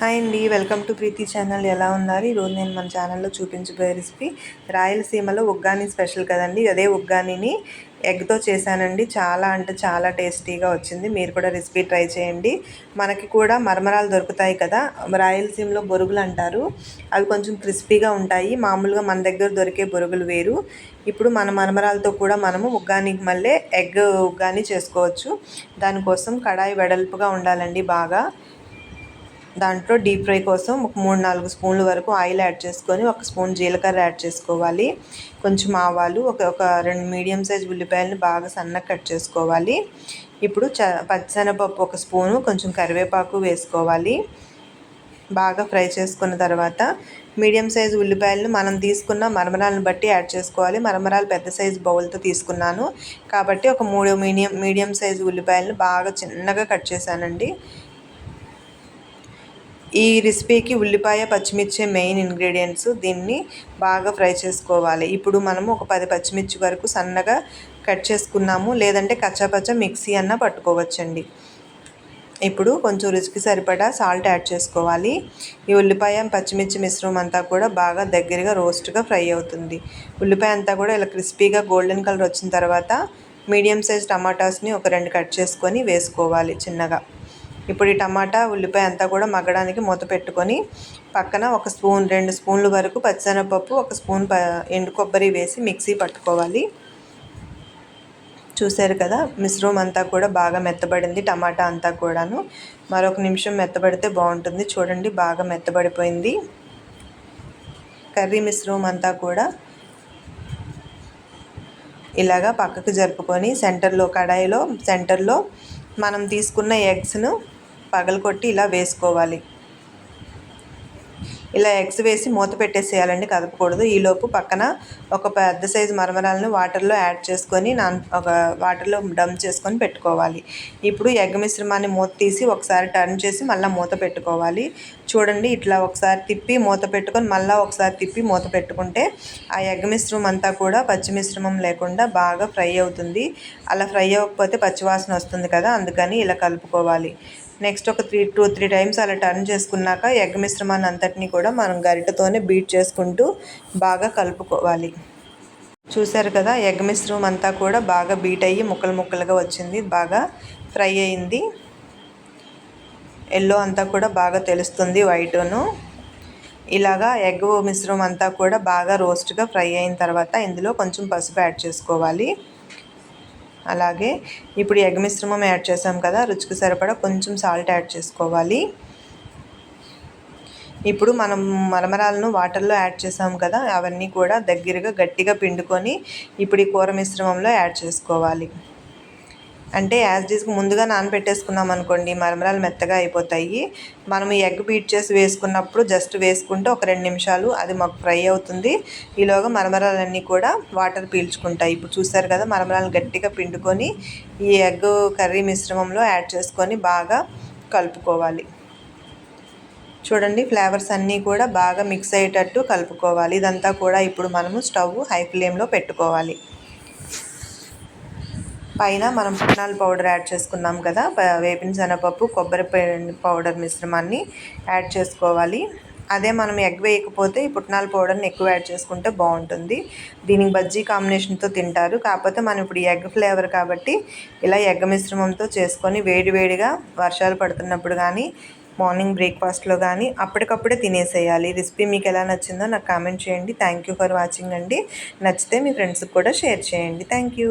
Hi అండి welcome to Preethi channel ఎలా ఉన్నారు? ఈరోజు నేను మన ఛానల్లో చూపించబోయే రెసిపీ రాయలసీమలో ఉగ్గాని స్పెషల్ కదండి. అదే ఉగ్గానిని ఎగ్తో చేశానండి. చాలా అంటే చాలా టేస్టీగా వచ్చింది. మీరు కూడా రెసిపీ ట్రై చేయండి. మనకి కూడా మరమరాలు దొరుకుతాయి కదా. రాయలసీమలో బొరుగులు అంటారు. అవి కొంచెం క్రిస్పీగా ఉంటాయి. మామూలుగా మన దగ్గర దొరికే బొరుగులు వేరు. ఇప్పుడు మన మరమరాలతో కూడా మనము ఉగ్గానికి మళ్ళీ ఎగ్ ఉగ్గాని చేసుకోవచ్చు. దానికోసం కడాయి వెడల్పుగా ఉండాలండి బాగా. దాంట్లో డీప్ ఫ్రై కోసం ఒక మూడు నాలుగు స్పూన్ల వరకు ఆయిల్ యాడ్ చేసుకొని ఒక స్పూన్ జీలకర్ర యాడ్ చేసుకోవాలి. కొంచెం ఆవాలు ఒక ఒక రెండు మీడియం సైజ్ ఉల్లిపాయలను బాగా సన్నగా కట్ చేసుకోవాలి. ఇప్పుడు చ పచ్చనపప్పు ఒక స్పూను కొంచెం కరివేపాకు వేసుకోవాలి. బాగా ఫ్రై చేసుకున్న తర్వాత మీడియం సైజ్ ఉల్లిపాయలను మనం తీసుకున్న మరమరాలను బట్టి యాడ్ చేసుకోవాలి. మరమరాలు పెద్ద సైజు బౌల్తో తీసుకున్నాను. కాబట్టి ఒక మూడు మీడియం మీడియం సైజు ఉల్లిపాయలను బాగా చిన్నగా కట్ చేశానండి. ఈ రెసిపీకి ఉల్లిపాయ పచ్చిమిర్చి మెయిన్ ఇంగ్రీడియంట్స్ దీన్ని బాగా ఫ్రై చేసుకోవాలి. ఇప్పుడు మనము ఒక పది పచ్చిమిర్చి వరకు సన్నగా కట్ చేసుకున్నాము. లేదంటే కచ్చాపచ్చ మిక్సీ అన్న పట్టుకోవచ్చండి. ఇప్పుడు కొంచెం రుచికి సరిపడా సాల్ట్ యాడ్ చేసుకోవాలి. ఈ ఉల్లిపాయ పచ్చిమిర్చి మిశ్రమం అంతా కూడా బాగా దగ్గరగా రోస్ట్గా ఫ్రై అవుతుంది. ఉల్లిపాయ అంతా కూడా ఇలా క్రిస్పీగా గోల్డెన్ కలర్ వచ్చిన తర్వాత మీడియం సైజ్ టమాటాస్ని ఒక రెండు కట్ చేసుకొని వేసుకోవాలి చిన్నగా. ఇప్పుడు ఈ టమాటా ఉల్లిపాయ అంతా కూడా మగ్గడానికి మూత పెట్టుకొని పక్కన ఒక స్పూన్ రెండు స్పూన్ల వరకు పచ్చనపప్పు ఒక స్పూన్ ఎండు కొబ్బరి వేసి మిక్సీ పట్టుకోవాలి. చూశారు కదా మిశ్రమం అంతా కూడా బాగా మెత్తబడింది టమాటా అంతా కూడాను. మరొక నిమిషం మెత్తబడితే బాగుంటుంది. చూడండి బాగా మెత్తబడిపోయింది. కర్రీ మిశ్రమం అంతా కూడా ఇలాగా పక్కకు జరుపుకొని సెంటర్లో కడాయిలో సెంటర్లో మనం తీసుకున్న ఎగ్స్ను పగలకొట్టి ఇలా వేసుకోవాలి. ఇలా ఎగ్స్ వేసి మూత పెట్టేసేయాలండి కదపకూడదు. ఈలోపు పక్కన ఒక పెద్ద సైజు మరమరాలను వాటర్లో యాడ్ చేసుకొని నాన్ ఒక వాటర్లో డంప్ చేసుకొని పెట్టుకోవాలి. ఇప్పుడు ఎగ్ మిశ్రమాన్ని మూత తీసి ఒకసారి టర్న్ చేసి మళ్ళీ మూత పెట్టుకోవాలి. చూడండి ఇట్లా ఒకసారి తిప్పి మూత పెట్టుకొని మళ్ళీ ఒకసారి తిప్పి మూత పెట్టుకుంటే ఆ ఎగ్ మిశ్రమం అంతా కూడా పచ్చి మిశ్రమం లేకుండా బాగా ఫ్రై అవుతుంది. అలా ఫ్రై అవ్వకపోతే పచ్చివాసన వస్తుంది కదా అందుకని ఇలా కలుపుకోవాలి. నెక్స్ట్ ఒక త్రీ టూ త్రీ టైమ్స్ అలా టర్న్ చేసుకున్నాక ఎగ్ మిశ్రమాన్ని అంతటిని కూడా మనం గరిటతోనే బీట్ చేసుకుంటూ బాగా కలుపుకోవాలి. చూసారు కదా ఎగ్ మిశ్రమం అంతా కూడా బాగా బీట్ అయ్యి ముక్కలు ముక్కలుగా వచ్చింది బాగా ఫ్రై అయింది. ఎల్లో అంతా కూడా బాగా తెలుస్తుంది వైట్ను. ఇలాగా ఎగ్ మిశ్రమం అంతా కూడా బాగా రోస్ట్గా ఫ్రై అయిన తర్వాత ఇందులో కొంచెం పసుపు యాడ్ చేసుకోవాలి. అలాగే ఇప్పుడు ఎగ్ మిశ్రమం యాడ్ చేసాం కదా రుచికి సరిపడా కొంచెం సాల్ట్ యాడ్ చేసుకోవాలి. ఇప్పుడు మనం మరమరాలను వాటర్లో యాడ్ చేసాం కదా అవన్నీ కూడా దగ్గరగా గట్టిగా పిండుకొని ఇప్పుడు ఈ కూర మిశ్రమంలో యాడ్ చేసుకోవాలి. అంటే యాజ్ డీస్కి ముందుగా నానబెట్టేసుకున్నాం అనుకోండి మరమరాలు మెత్తగా అయిపోతాయి. మనం ఎగ్ బీట్ చేసి వేసుకున్నప్పుడు జస్ట్ వేసుకుంటే ఒక రెండు నిమిషాలు అది మాకు ఫ్రై అవుతుంది. ఈలోగా మరమరాలన్నీ కూడా వాటర్ పీల్చుకుంటాయి. ఇప్పుడు చూసారు కదా మరమరాలు గట్టిగా పిండుకొని ఈ ఎగ్ కర్రీ మిశ్రమంలో యాడ్ చేసుకొని బాగా కలుపుకోవాలి. చూడండి ఫ్లేవర్స్ అన్నీ కూడా బాగా మిక్స్ అయ్యేటట్టు కలుపుకోవాలి. ఇదంతా కూడా ఇప్పుడు మనము స్టవ్ హై ఫ్లేమ్లో పెట్టుకోవాలి. పైన మనం పుట్నాల పౌడర్ యాడ్ చేసుకున్నాం కదా వేపిన శనగపప్పు కొబ్బరి పౌడర్ మిశ్రమాన్ని యాడ్ చేసుకోవాలి. అదే మనం ఎగ్ వేయకపోతే ఈ పుట్నాల పౌడర్ని ఎక్కువ యాడ్ చేసుకుంటే బాగుంటుంది. దీనికి బజ్జీ కాంబినేషన్తో తింటారు. కాకపోతే మనం ఇప్పుడు ఎగ్ ఫ్లేవర్ కాబట్టి ఇలా ఎగ్ మిశ్రమంతో చేసుకొని వేడివేడిగా వర్షాలు పడుతున్నప్పుడు కానీ మార్నింగ్ బ్రేక్ఫాస్ట్లో కానీ అప్పటికప్పుడే తినేసేయాలి. రెసిపీ మీకు ఎలా నచ్చిందో నాకు కామెంట్ చేయండి. థ్యాంక్ యూ ఫర్ వాచింగ్ అండి. నచ్చితే మీ ఫ్రెండ్స్కి కూడా షేర్ చేయండి. Thank you.